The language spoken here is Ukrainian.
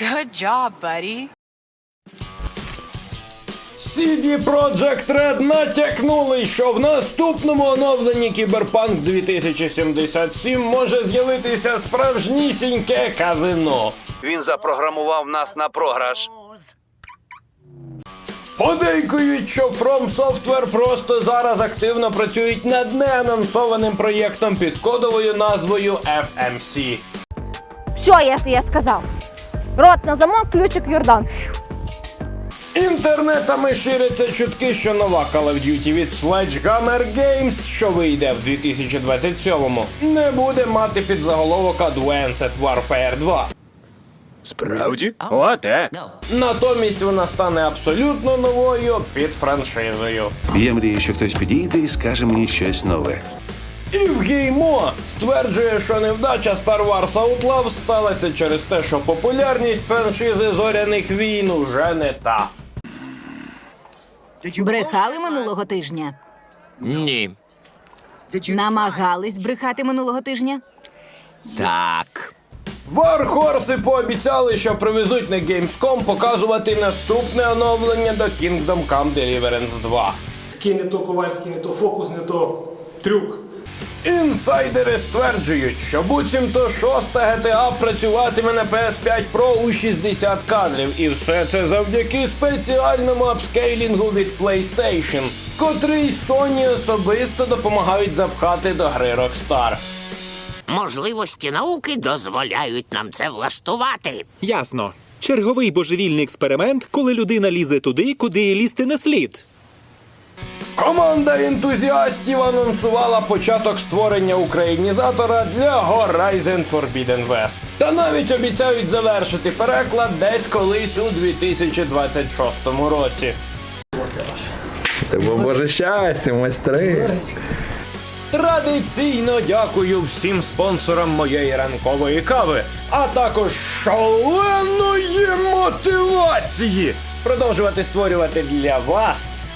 Good job, buddy. CD Projekt Red натякнули, що в наступному оновленні Cyberpunk 2077 може з'явитися справжнісіньке казино. Він запрограмував нас на програш. Подейкують, що From Software просто зараз активно працюють над неанонсованим проєктом під кодовою назвою FMC. Все, я, я сказав. Рот на замок, ключик в Йордан. Інтернетами ширяться чутки, що нова Call of Duty від Sledgehammer Games, що вийде в 2027-му, не буде мати підзаголовок Advanced Warfare 2. Справді? О, так. Натомість вона стане абсолютно новою під франшизою. Я мрію, що хтось підійде і скаже мені щось нове. І в Геймо стверджує, що невдача Star Wars Outlaw сталася через те, що популярність франшизи зоряних війн уже не та. Брехали минулого тижня. Ні. Намагались брехати минулого тижня. Так. Вархорси пообіцяли, що привезуть на Gamescom показувати наступне оновлення до Kingdom Come Deliverance 2. Такий не то ковальський, не то фокус, не то трюк. Інсайдери стверджують, що буцімто шоста GTA працюватиме на PS5 Pro у 60 кадрів, і все це завдяки спеціальному апскейлінгу від PlayStation, котрий Sony особисто допомагають запхати до гри Rockstar. Можливості науки дозволяють нам це влаштувати. Ясно. Черговий божевільний експеримент, коли людина лізе туди, куди лізти не слід. Команда ентузіастів анонсувала початок створення українізатора для Horizon Forbidden West. Та навіть обіцяють завершити переклад десь колись у 2026 році. Боже щастя, майстри. Традиційно дякую всім спонсорам моєї ранкової кави, а також шаленої мотивації продовжувати створювати для вас